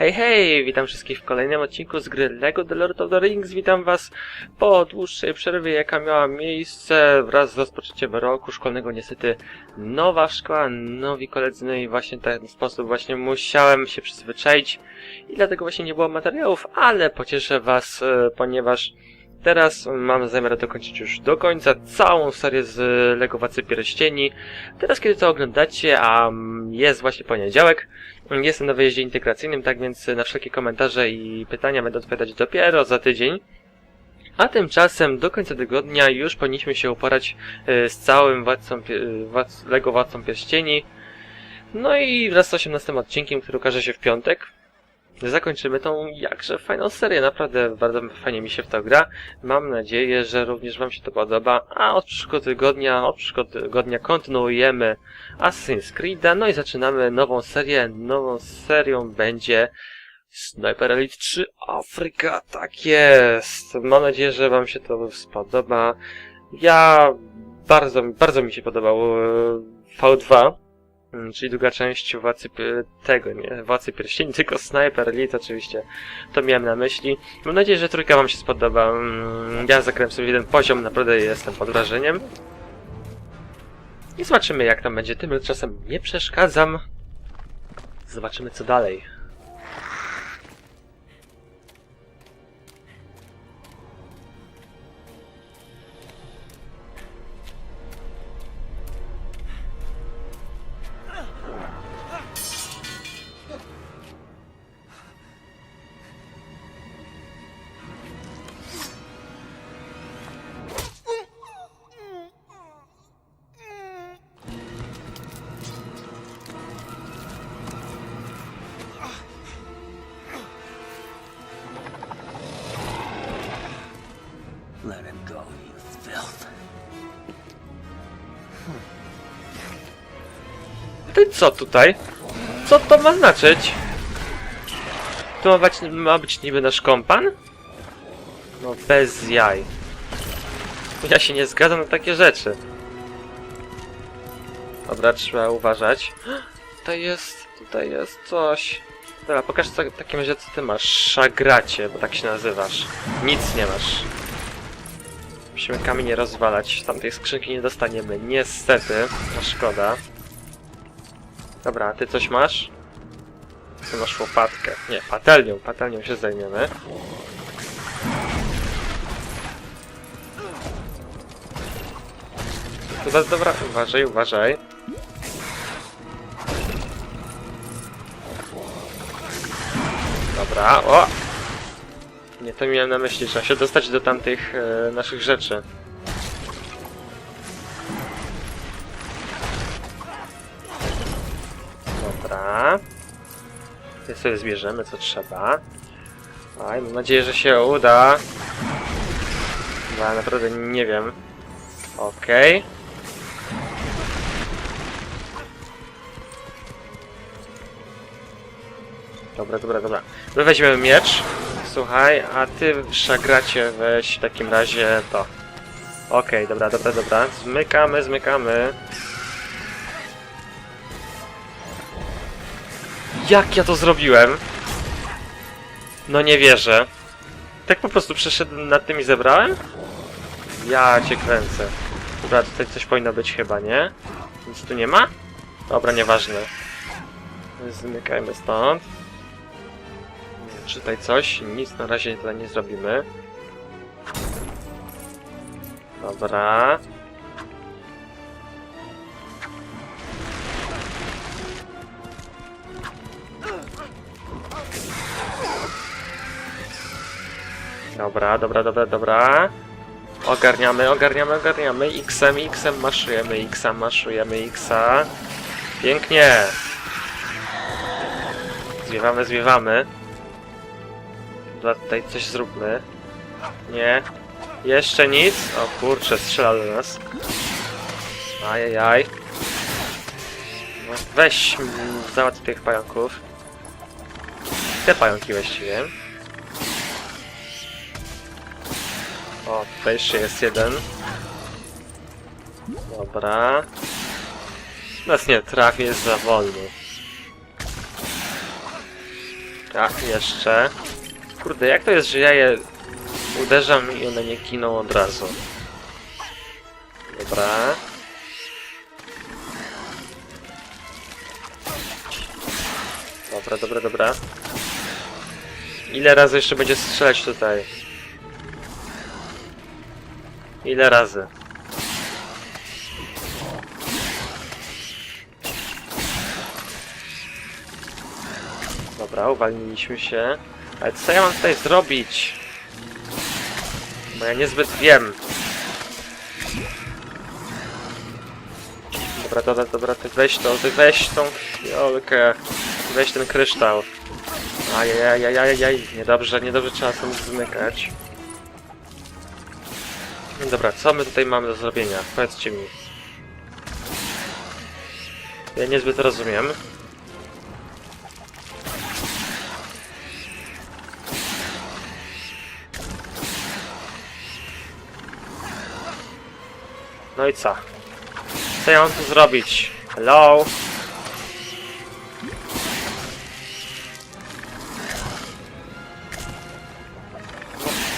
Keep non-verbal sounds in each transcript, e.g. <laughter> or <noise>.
Hej, hej! Witam wszystkich w kolejnym odcinku z gry LEGO The Lord of the Rings. Witam was po dłuższej przerwie, jaka miała miejsce wraz z rozpoczęciem roku szkolnego. Niestety nowa szkoła, nowi koledzy, no i właśnie w ten sposób właśnie musiałem się przyzwyczaić i dlatego właśnie nie było materiałów, ale pocieszę was, e, ponieważ teraz mam zamiar dokończyć już do końca całą serię z LEGO Władcy Pierścieni. Teraz kiedy to oglądacie, a jest właśnie poniedziałek, Jestem na wyjeździe integracyjnym, tak więc na wszelkie komentarze i pytania będę odpowiadać dopiero za tydzień. A tymczasem do końca tygodnia już powinniśmy się uporać e, z całym władcą, e, Lego Władcą Pierścieni. No i wraz z 18 odcinkiem, który ukaże się w piątek, zakończymy tą jakże fajną serię. Naprawdę bardzo fajnie mi się w to gra. Mam nadzieję, że również Wam się to podoba. A od przyszłego tygodnia, od przyszłego tygodnia kontynuujemy Assassin's Creed'a, no i zaczynamy nową serię. Nową serią będzie Sniper Elite 3 Afryka, tak jest. Mam nadzieję, że wam się to spodoba. Ja bardzo, bardzo mi się podobał e, V2, mm, czyli druga część Władcy tego, nie, Władcy Pierścieni, <laughs> tylko Sniper Elite oczywiście. To miałem na myśli. Mam nadzieję, że trójka wam się spodoba. Mm, Ja zagrałem sobie jeden poziom, naprawdę jestem pod wrażeniem. I zobaczymy jak tam będzie. Tymczasem nie przeszkadzam. Zobaczymy co dalej. Co tutaj? Co to ma znaczyć? To ma być, ma być niby nasz kompan? No bez jaj. Ja się nie zgadzam na takie rzeczy. Dobra, trzeba uważać. <gasps> Tutaj jest, tutaj jest coś. Dobra, pokaż co, takim razie co ty masz. Szagracie, bo tak się nazywasz. Nic nie masz. Musimy kamienie rozwalać. Tam tej skrzynki nie dostaniemy. Niestety. No szkoda. Dobra, a ty coś masz? Ty masz łopatkę. Nie, patelnią. Patelnią się zajmiemy. Dobra, dobra, uważaj, uważaj. Dobra, o! Nie to miałem na myśli, trzeba się dostać do tamtych e, naszych rzeczy. Dobra. Sobie zbierzemy co trzeba. Aj, mam nadzieję, że się uda. Ja naprawdę nie wiem. Okej. Dobra, dobra, dobra. My weźmiemy miecz. Słuchaj, a ty szagracie weź w takim razie to. Okej, dobra, dobra, dobra. Zmykamy, zmykamy. Jak ja to zrobiłem? No nie wierzę. Tak po prostu przeszedłem nad tym i zebrałem? Ja cię kręcę. Dobra, tutaj coś powinno być chyba, nie? Nic tu nie ma? Dobra, nieważne. Zmykajmy stąd. Czy tutaj coś? Nic na razie tutaj nie zrobimy. Dobra. Dobra, dobra, dobra, dobra. Ogarniamy, ogarniamy, ogarniamy. X-em, X-em maszujemy, X-a, maszujemy, X-a. Pięknie. Zwiewamy, zwiewamy. Dobra, tutaj coś zróbmy. Nie. Jeszcze nic? O kurczę, strzela do nas. Ajajaj. No weź, mm, załatw tych pająków. Te pająki właściwie. O, tutaj jeszcze jest jeden. Dobra. Nas nie trafi, jest za wolny. A, jeszcze. Kurde, jak to jest, że ja je uderzam i one nie kiną od razu? Dobra. Dobra, dobra, dobra. Ile razy jeszcze będzie strzelać tutaj? Ile razy? Dobra, uwalniliśmy się. Ale co ja mam tutaj zrobić? Bo ja niezbyt wiem. Dobra, dobra, dobra, ty weź to, ty weź tą fiolkę. Weź ten kryształ. Ajajajajajaj, niedobrze, niedobrze trzeba sobie zmykać. Dobra, co my tutaj mamy do zrobienia? Powiedzcie mi. Ja niezbyt rozumiem. No i co? Co ja mam tu zrobić? Hello?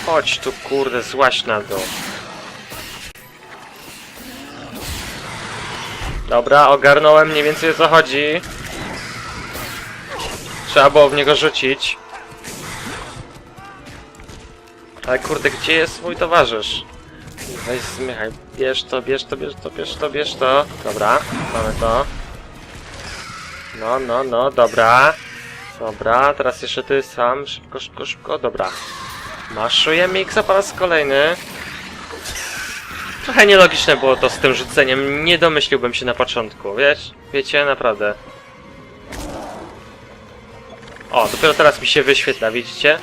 No chodź tu kurde, złaś na dół. Dobra, ogarnąłem mniej więcej o co chodzi. Trzeba było w niego rzucić. Ale kurde, gdzie jest mój towarzysz? Weź zmychaj. Bierz to, bierz to, bierz to, bierz to, bierz to. Dobra, mamy to. No, no, no, dobra. Dobra, teraz jeszcze ty sam. Szybko, szybko, szybko. Dobra. Maszujemy X po raz kolejny. Trochę nielogiczne było to z tym rzuceniem. Nie domyśliłbym się na początku, wiesz? Wiecie, naprawdę. O, dopiero teraz mi się wyświetla, widzicie?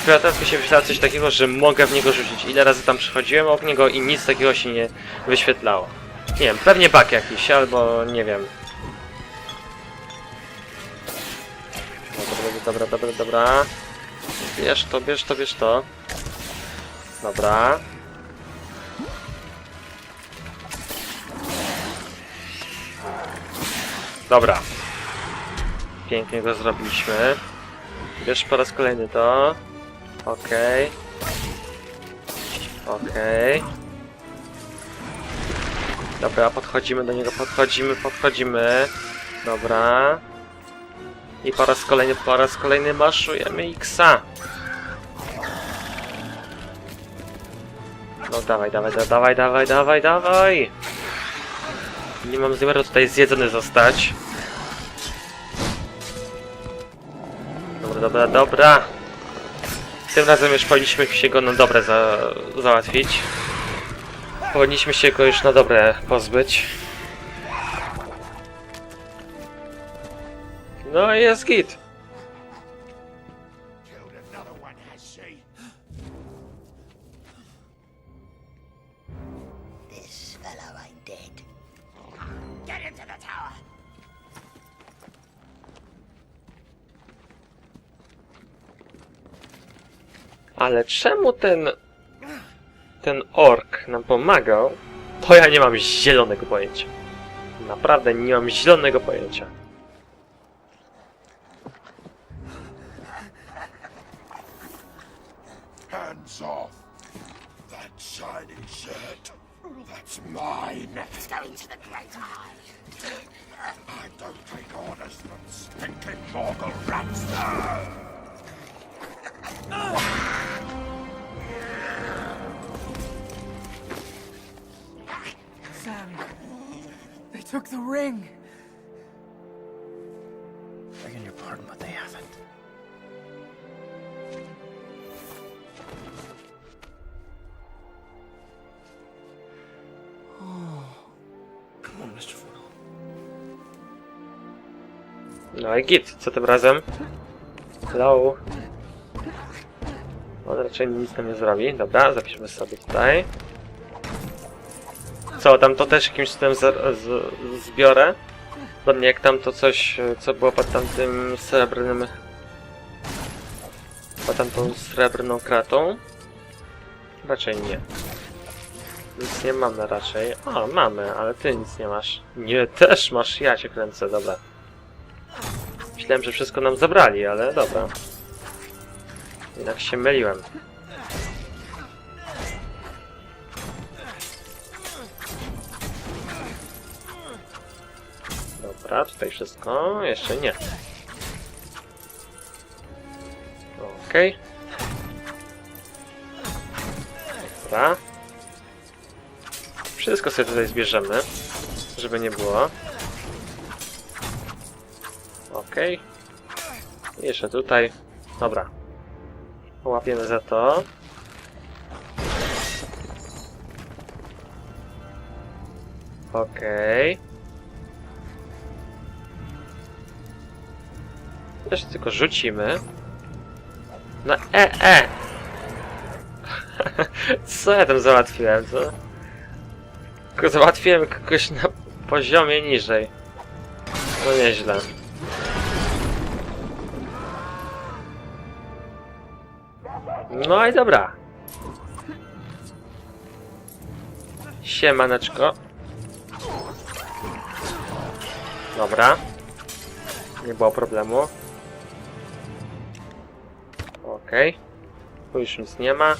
Dopiero teraz mi się wyświetla coś takiego, że mogę w niego rzucić. Ile razy tam przychodziłem obok niego i nic takiego się nie wyświetlało. Nie wiem, pewnie bug jakiś, albo nie wiem. Dobra, dobra, dobra, dobra. Bierz to, bierz to, bierz to. Dobra. Dobra. Pięknie go zrobiliśmy. Bierz po raz kolejny to. Okej. Okej. Dobra, podchodzimy do niego, podchodzimy, podchodzimy. Dobra. I po raz kolejny, po raz kolejny maszujemy Xa. No dawaj, dawaj, da- dawaj, dawaj, dawaj, dawaj. Nie mam zamiaru tutaj zjedzony zostać. Dobra, dobra. Tym razem już powinniśmy się go na dobre za załatwić. Powinniśmy się go już na dobre pozbyć. No i jest git. Ale czemu ten... Ten ork nam pomagał? To ja nie mam zielonego pojęcia. Naprawdę nie mam zielonego pojęcia. Took the ring. Begging your pardon, but they haven't. Come on, Mr. Frodo. No i git, co tym razem? Hello. On raczej nic nam nie zrobi. Dobra, zapiszmy sobie tutaj. Co, tam to też jakimś z, zbiorę? Podobnie jak tam to coś, co było pod tamtym srebrnym... Pod tamtą srebrną kratą? Raczej nie. Nic nie mamy raczej. O, mamy, ale ty nic nie masz. Nie, też masz, ja cię kręcę, dobra. Myślałem, że wszystko nam zabrali, ale dobra. Jednak się myliłem. Dobra, tutaj wszystko. Jeszcze nie. Okej. Dobra. Wszystko sobie tutaj zbierzemy, żeby nie było. Okej. I Jeszcze tutaj. Dobra. Łapiemy za to. Okej. Też tylko rzucimy. No e, e! <laughs> Co ja tam załatwiłem, co? Tylko załatwiłem kogoś na poziomie niżej. No nieźle. No i dobra. Siemaneczko. Dobra. Nie było problemu. Okej. Tu już nic nie ma.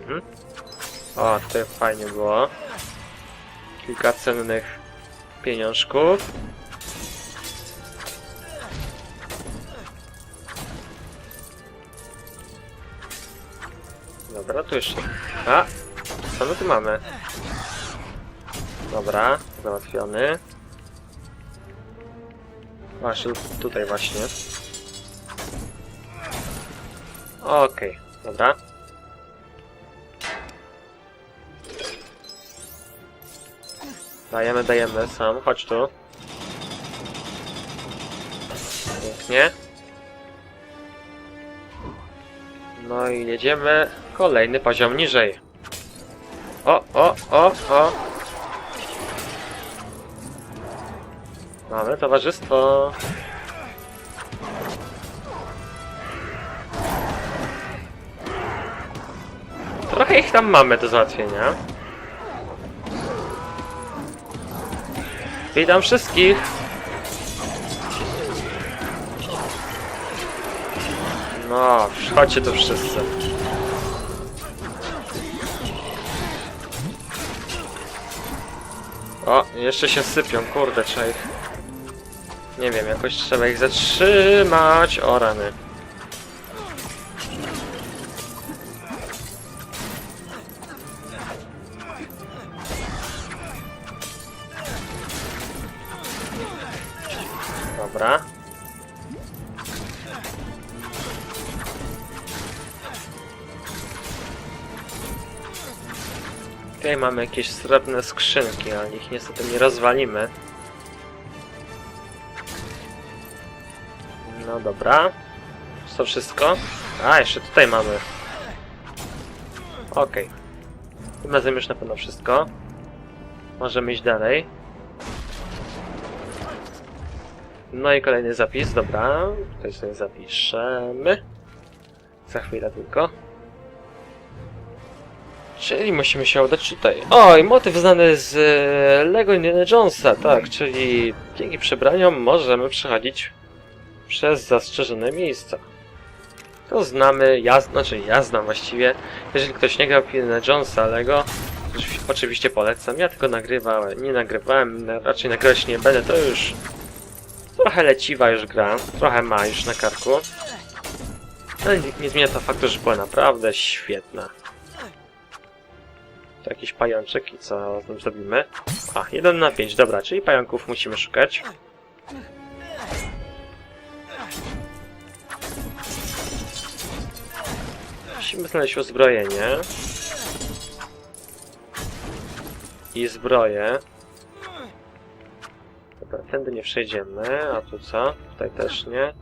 Mhm. O, to fajnie było. Kilka cennych pieniążków. Dobra, tu jeszcze... A! Co my tu mamy? Dobra, załatwiony. Właśnie, tutaj właśnie. Okej, dobra. Dajemy, dajemy, sam, chodź tu. Pięknie. No i jedziemy kolejny poziom niżej. O, o, o, o. Mamy towarzystwo. Trochę ich tam mamy do załatwienia. Witam wszystkich. No, chodźcie tu wszyscy. O, jeszcze się sypią, kurde, trzeba ich... Nie wiem, jakoś trzeba ich zatrzymać. O rany. Dobra. Tutaj mamy jakieś srebrne skrzynki, ale ich niestety nie rozwalimy. Dobra. To wszystko? A, jeszcze tutaj mamy. Okej. Tym razem już na pewno wszystko. Możemy iść dalej. No i kolejny zapis, dobra. Tutaj sobie zapiszemy. Za chwilę tylko. Czyli musimy się udać tutaj. Oj, motyw znany z e, Lego Indiana Jonesa, tak, czyli dzięki przebraniom możemy przechodzić przez zastrzeżone miejsca. To znamy, ja, znaczy ja znam właściwie. Jeżeli ktoś nie grał Indiana Jonesa Lego, oczywiście polecam. Ja tylko nagrywałem, nie nagrywałem, na- raczej nagrywać nie będę, to już trochę leciwa już gra, trochę ma już na karku. Ale nie, nie zmienia to faktu, że była naprawdę świetna. To jakiś pajączek i co z nim zrobimy? A, 1 na 5, dobra, czyli pająków musimy szukać. Musimy znaleźć uzbrojenie. I zbroję. Dobra, tędy nie przejdziemy, a tu co? Tutaj też nie.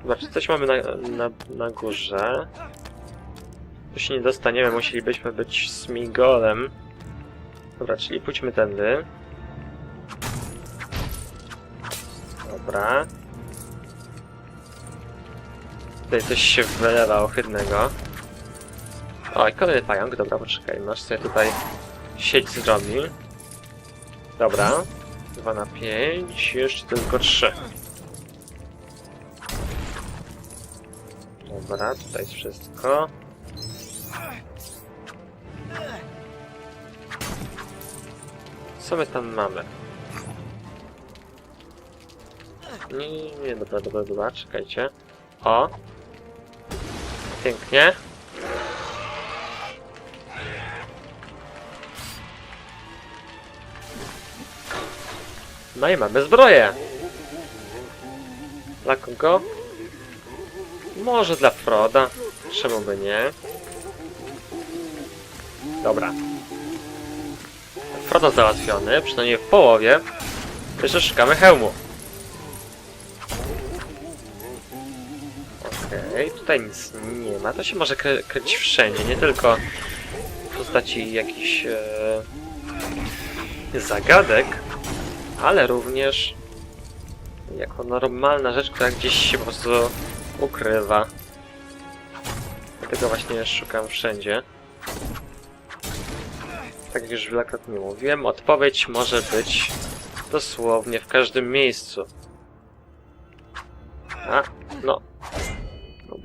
Dobra, czy coś mamy na, na, na górze? Tu się nie dostaniemy, musielibyśmy być smigolem. Dobra, czyli pójdźmy tędy. Dobra. Tutaj coś się wylewa ohydnego. O, i kolejny pająk, dobra, poczekaj, masz sobie tutaj sieć zrobi. Dobra. 2 na 5, jeszcze tylko 3. Dobra, tutaj jest wszystko. Co my tam mamy? Nie, nie, nie, dobra, dobra, dobra, czekajcie. O! Pięknie. No i mamy zbroję. Dla kogo? Może dla Froda. Czemu by nie? Dobra. Frodo załatwiony, przynajmniej w połowie. Jeszcze szukamy hełmu. Nic nie ma. To się może krę kręcić wszędzie, nie tylko w postaci jakichś e, zagadek, ale również jako normalna rzecz, która gdzieś się po prostu ukrywa. Dlatego właśnie szukam wszędzie. Tak jak już wielokrotnie mówiłem, odpowiedź może być dosłownie w każdym miejscu. A, no.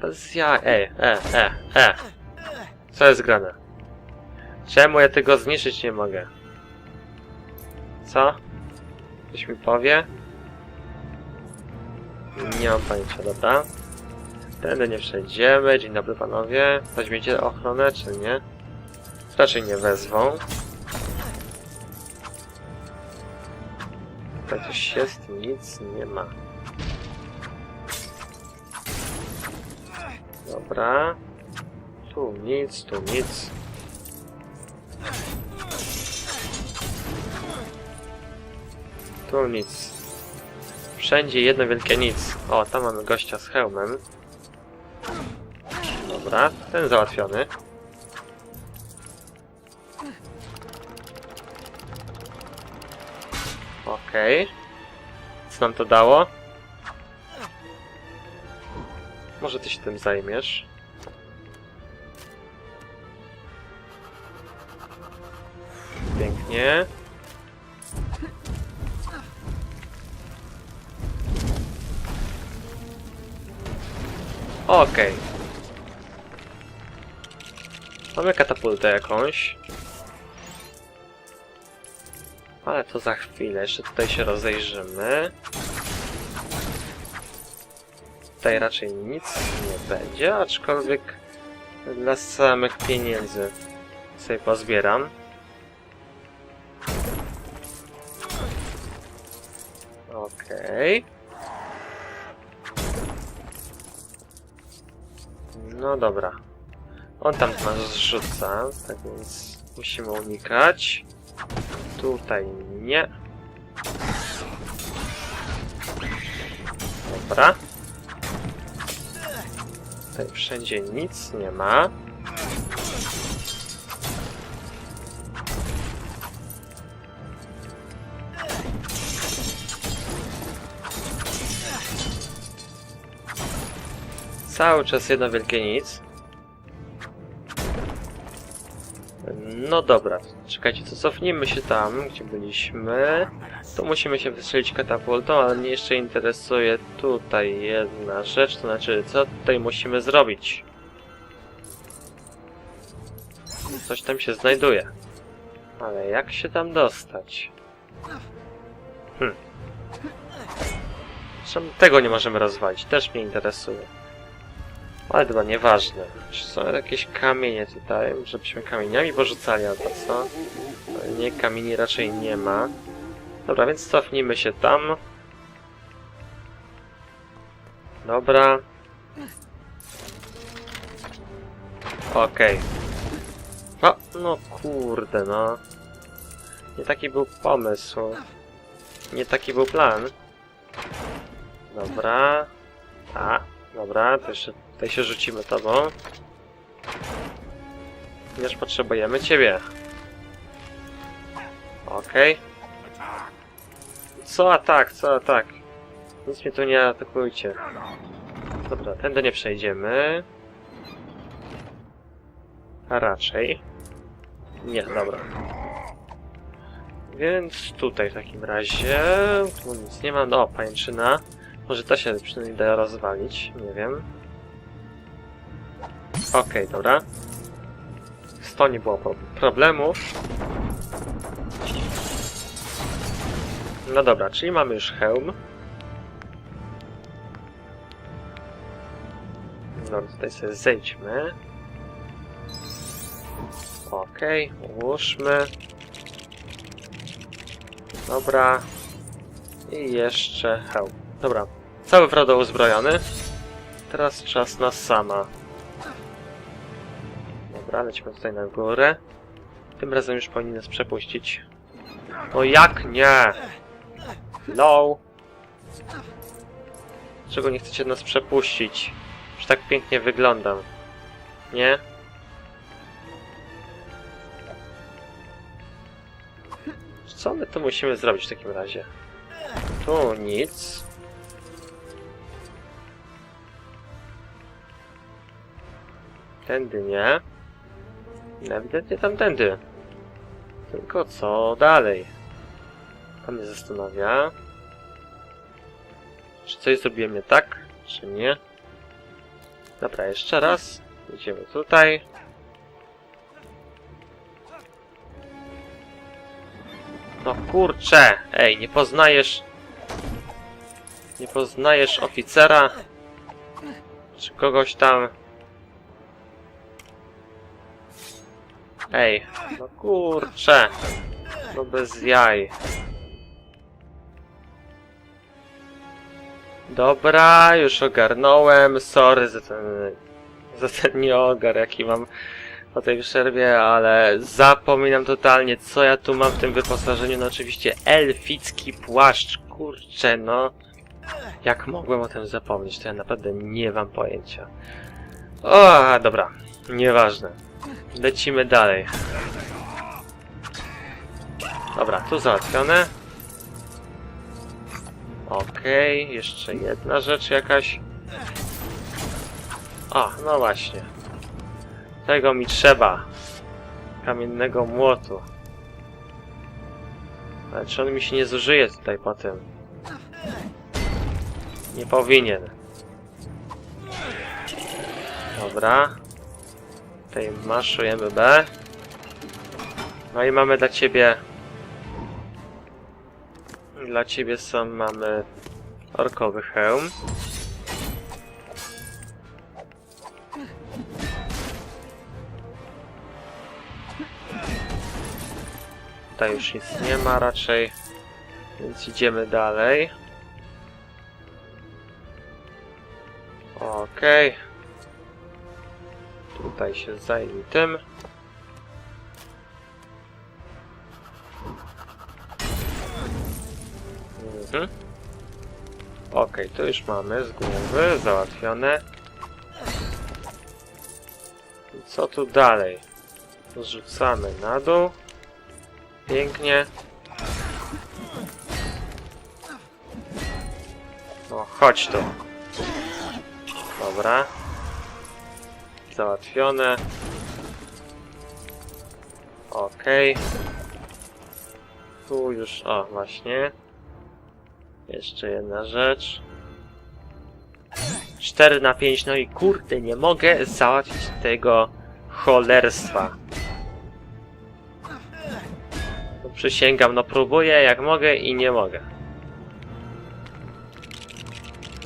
Bez ja... Ej, e, e, e. Co jest grane? Czemu ja tego zniszczyć nie mogę? Co? Ktoś mi powie? Nie mam pojęcia, dobra. Tędy nie przejdziemy. Dzień dobry panowie. Weźmiecie ochronę, czy nie? Raczej nie wezwą. Tutaj coś jest, nic nie ma. Dobra. Tu nic, tu nic. Tu nic. Wszędzie jedno wielkie nic. O, tam mamy gościa z hełmem. Dobra, ten załatwiony. Okej. Co nam to dało? Może ty się tym zajmiesz. Pięknie. Okej. Mamy katapultę jakąś. Ale to za chwilę, jeszcze tutaj się rozejrzymy. Tutaj raczej nic nie będzie, aczkolwiek dla samych pieniędzy sobie pozbieram. Okej. No dobra. On tam nas zrzuca, tak więc musimy unikać. Tutaj nie. Dobra. Tutaj wszędzie nic nie ma. Cały czas jedno wielkie nic. No dobra, czekajcie, to cofnijmy się tam, gdzie byliśmy. Tu musimy się wystrzelić katapultą, ale mnie jeszcze interesuje tutaj jedna rzecz, to znaczy, co tutaj musimy zrobić? Coś tam się znajduje. Ale jak się tam dostać? Hm. Czemu tego nie możemy rozwalić? Też mnie interesuje. Ale chyba nieważne. Czy są jakieś kamienie tutaj, żebyśmy kamieniami porzucali albo co? Ale Nie, kamieni raczej nie ma. Dobra, więc cofnijmy się tam. Dobra. Okej. O, no kurde, no. Nie taki był pomysł. Nie taki był plan. Dobra. A, dobra, to jeszcze tutaj się rzucimy tobą. Ponieważ potrzebujemy ciebie. Okej. Co atak, co atak? Nic mnie tu nie atakujcie. Dobra, tędy nie przejdziemy. A raczej. Nie, dobra. Więc tutaj w takim razie... Tu nic nie ma. No, pajęczyna. Może to się przynajmniej da rozwalić, nie wiem. Okej, dobra. Z to nie było pro- problemu. No dobra, czyli mamy już hełm. No tutaj sobie zejdźmy. Okej, ułóżmy. Dobra. I jeszcze hełm. Dobra, cały Frodo uzbrojony. Teraz czas na sama. Dobra, lecimy tutaj na górę. Tym razem już powinien nas przepuścić. No jak nie? No. Czego nie chcecie nas przepuścić? Już tak pięknie wyglądam. Nie? Co my tu musimy zrobić w takim razie? Tu nic. Tędy nie. Ewidentnie tamtędy. Tylko co dalej? To mnie zastanawia. Czy coś zrobiłem nie tak, czy nie? Dobra, jeszcze raz. Idziemy tutaj. No kurczę! Ej, nie poznajesz... Nie poznajesz oficera? Czy kogoś tam... Ej, no kurczę! No bez jaj. Dobra, już ogarnąłem. Sorry za ten, za ten nieogar, jaki mam po tej przerwie, ale zapominam totalnie, co ja tu mam w tym wyposażeniu. No oczywiście elficki płaszcz. Kurczę, no. Jak mogłem o tym zapomnieć? To ja naprawdę nie mam pojęcia. O, dobra. Nieważne. Lecimy dalej. Dobra, tu załatwione. Okej, jeszcze jedna rzecz jakaś. O, no właśnie. Tego mi trzeba. Kamiennego młotu. Ale czy on mi się nie zużyje tutaj potem? Nie powinien. Dobra. Tutaj maszujemy B. No i mamy dla ciebie... Dla ciebie są, mamy orkowy hełm. Tutaj już nic nie ma raczej, więc idziemy dalej. Okej. Tutaj się zajmie tym. Mhm. Okej, to już mamy z głowy załatwione. I co tu dalej? Zrzucamy na dół. Pięknie. No, chodź tu. Dobra. Załatwione. Okej. Tu już, o właśnie. Jeszcze jedna rzecz. 4 na 5, no i kurde, nie mogę załatwić tego cholerstwa. No, przysięgam, no próbuję jak mogę i nie mogę.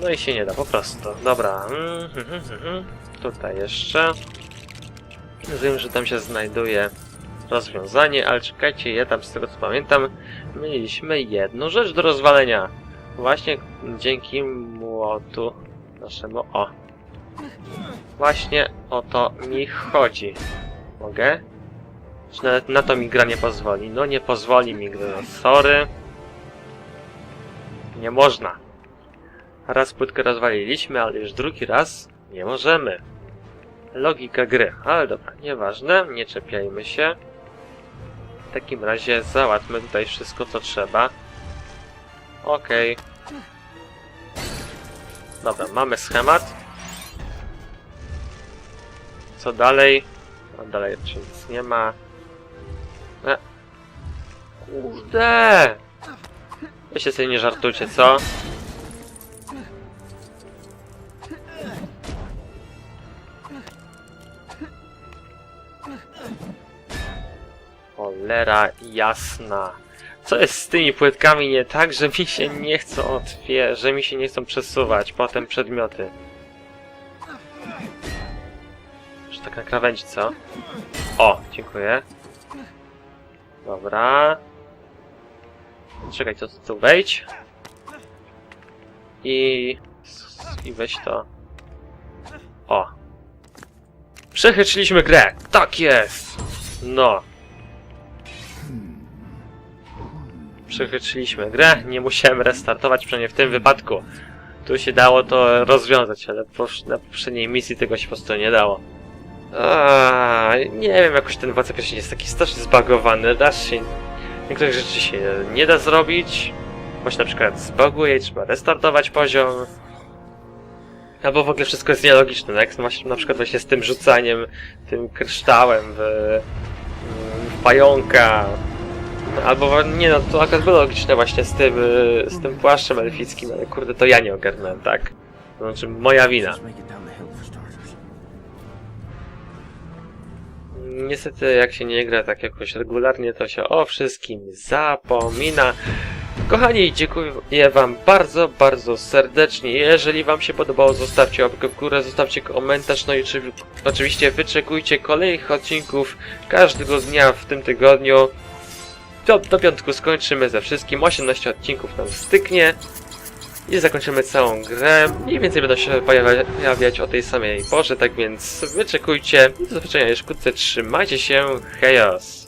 No i się nie da, po prostu. Dobra. Mm, mhm, mhm. Tutaj jeszcze. Wiem, że tam się znajduje rozwiązanie, ale czekajcie, ja tam z tego co pamiętam, mieliśmy jedną rzecz do rozwalenia. Właśnie dzięki młotu naszemu... O! Właśnie o to mi chodzi. Mogę? Czy nawet na to mi gra nie pozwoli? No nie pozwoli mi gra, sorry. Nie można. Raz płytkę rozwaliliśmy, ale już drugi raz nie możemy. Logika gry, ale dobra, nieważne, nie czepiajmy się. W takim razie załatwmy tutaj wszystko co trzeba. Okej. Dobra, mamy schemat. Co dalej? No dalej jeszcze nic nie ma. E. Kurde! Weźcie sobie nie żartujcie, co? Cholera jasna. Co jest z tymi płytkami nie tak, że mi się nie chcą otwierać, że mi się nie chcą przesuwać potem przedmioty? Że tak na krawędzi, co? O, dziękuję. Dobra. Czekaj, co tu wejdź. I... I weź to. O. Przechytrzyliśmy grę! Tak jest! No. Przechytrzyliśmy grę, nie musiałem restartować, przynajmniej w tym wypadku. Tu się dało to rozwiązać, ale na poprzedniej misji tego się po prostu nie dało. A, nie wiem, jakoś ten władca pierścieni jest taki strasznie zbagowany, raz się... Niektórych rzeczy się nie da zrobić, bo na przykład zbaguje trzeba restartować poziom. Albo w ogóle wszystko jest nielogiczne, no jak właśnie na przykład właśnie z tym rzucaniem, tym kryształem w, w pająka. Albo nie no, to akurat było logiczne właśnie z tym, y, z tym płaszczem elfickim, ale kurde to ja nie ogarnąłem, tak? To znaczy moja wina. Niestety, jak się nie gra tak jakoś regularnie, to się o wszystkim zapomina. Kochani, dziękuję Wam bardzo, bardzo serdecznie. Jeżeli Wam się podobało, zostawcie łapkę w górę, zostawcie komentarz, no i czy, oczywiście wyczekujcie kolejnych odcinków każdego dnia w tym tygodniu. Do, do piątku skończymy ze wszystkim, 18 odcinków nam styknie i zakończymy całą grę. Mniej więcej będą się pojawia- pojawiać o tej samej porze, tak więc wyczekujcie. Do zobaczenia już wkrótce, trzymajcie się, hejos!